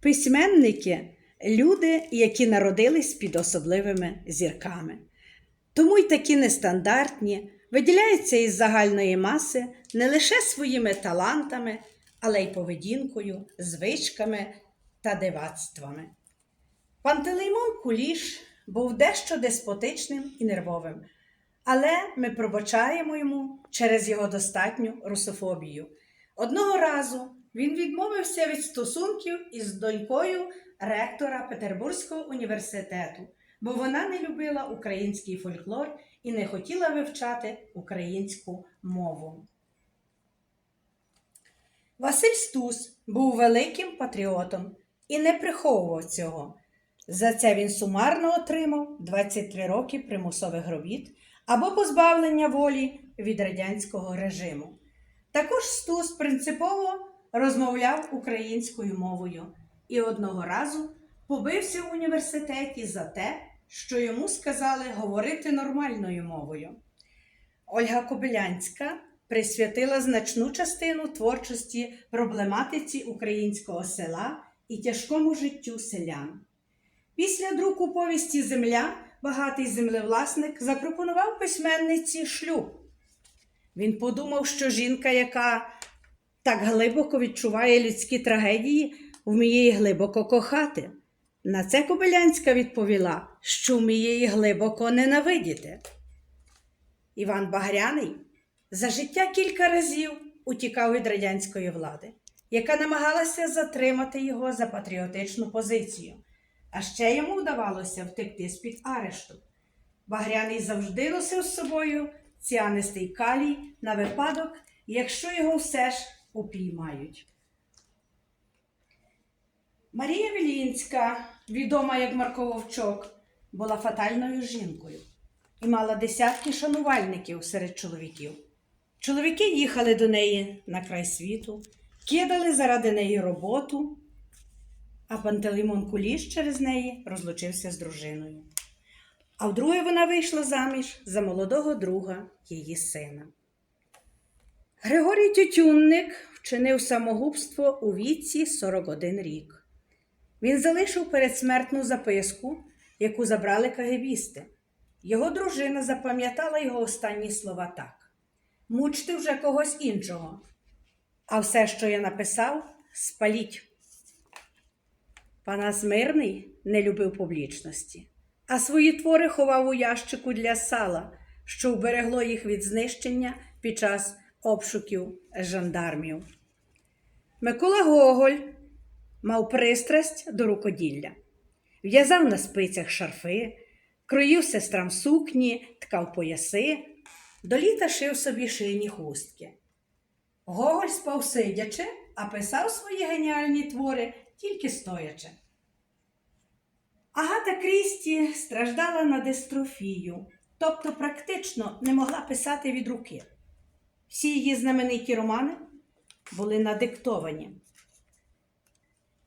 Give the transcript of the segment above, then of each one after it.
Письменники люди, які народились під особливими зірками. Тому й такі нестандартні, виділяються із загальної маси не лише своїми талантами, але й поведінкою, звичками та дивацтвами. Пантелеймон Куліш був дещо деспотичним і нервовим, але ми пробачаємо йому через його достатню русофобію. Одного разу він відмовився від стосунків із донькою ректора Петербурзького університету, бо вона не любила український фольклор і не хотіла вивчати українську мову. Василь Стус був великим патріотом і не приховував цього. За це він сумарно отримав 23 роки примусових робіт або позбавлення волі від радянського режиму. Також Стус принципово розмовляв українською мовою і одного разу побився в університеті за те, що йому сказали говорити нормальною мовою. Ольга Кобилянська присвятила значну частину творчості проблематиці українського села і тяжкому життю селян. Після друку повісті Земля багатий землевласник запропонував письменниці шлюб. Він подумав, що жінка, яка так глибоко відчуває людські трагедії, вміє її глибоко кохати. На це Кобилянська відповіла, що вміє її глибоко ненавидіти. Іван Багряний за життя кілька разів утікав від радянської влади, яка намагалася затримати його за патріотичну позицію. А ще йому вдавалося втекти з-під арешту. Багряний завжди носив з собою ціанистий калій на випадок, якщо його все ж упіймають. Марія Вілінська, відома як Марко Вовчок, була фатальною жінкою і мала десятки шанувальників серед чоловіків. Чоловіки їхали до неї на край світу, кидали заради неї роботу, а Пантелеймон Куліш через неї розлучився з дружиною. А вдруге вона вийшла заміж за молодого друга її сина. Григорій Тютюнник вчинив самогубство у віці 41 рік. Він залишив передсмертну записку, яку забрали кагебісти. Його дружина запам'ятала його останні слова так: Мучте вже когось іншого. А все, що я написав, спаліть. Панас Мирний не любив публічності, а свої твори ховав у ящику для сала, що вберегло їх від знищення під час обшуків жандармів. Микола Гоголь мав пристрасть до рукоділля, в'язав на спицях шарфи, кроїв сестрам сукні, ткав пояси, до літа шив собі шийні хустки. Гоголь спав сидячи, а писав свої геніальні твори тільки стоячи. Агата Крісті страждала на дистрофію, тобто практично не могла писати від руки. Всі її знамениті романи були надиктовані.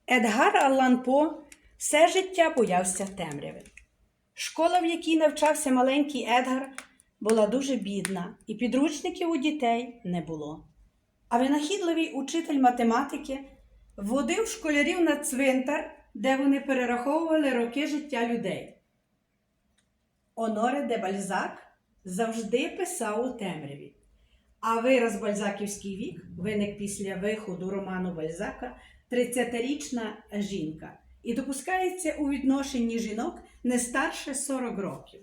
Едгар Аллан По все життя боявся темряви. Школа, в якій навчався маленький Едгар, була дуже бідна, і підручників у дітей не було. А винахідливий учитель математики водив школярів на цвинтар, де вони перераховували роки життя людей. Оноре де Бальзак завжди писав у темряві. А вираз Бальзаківський вік виник після виходу роману Бальзака 30-річна жінка і допускається у відношенні жінок не старше 40 років.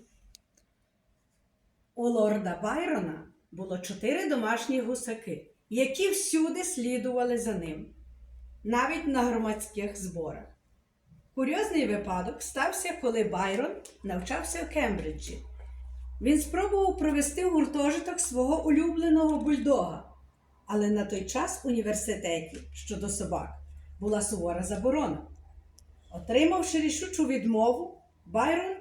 У лорда Байрона було чотири домашні гусаки, які всюди слідували за ним, навіть на громадських зборах. Курйозний випадок стався, коли Байрон навчався в Кембриджі. Він спробував провести гуртожиток свого улюбленого бульдога, але на той час в університеті щодо собак була сувора заборона. Отримавши рішучу відмову, Байрон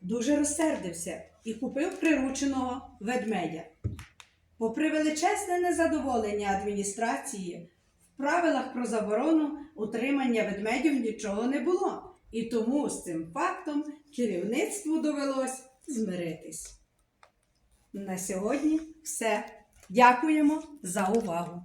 дуже розсердився і купив прирученого ведмедя. Попри величезне незадоволення адміністрації, в правилах про заборону утримання ведмедів нічого не було, і тому з цим фактом керівництву довелось змиритись. На сьогодні все. Дякуємо за увагу!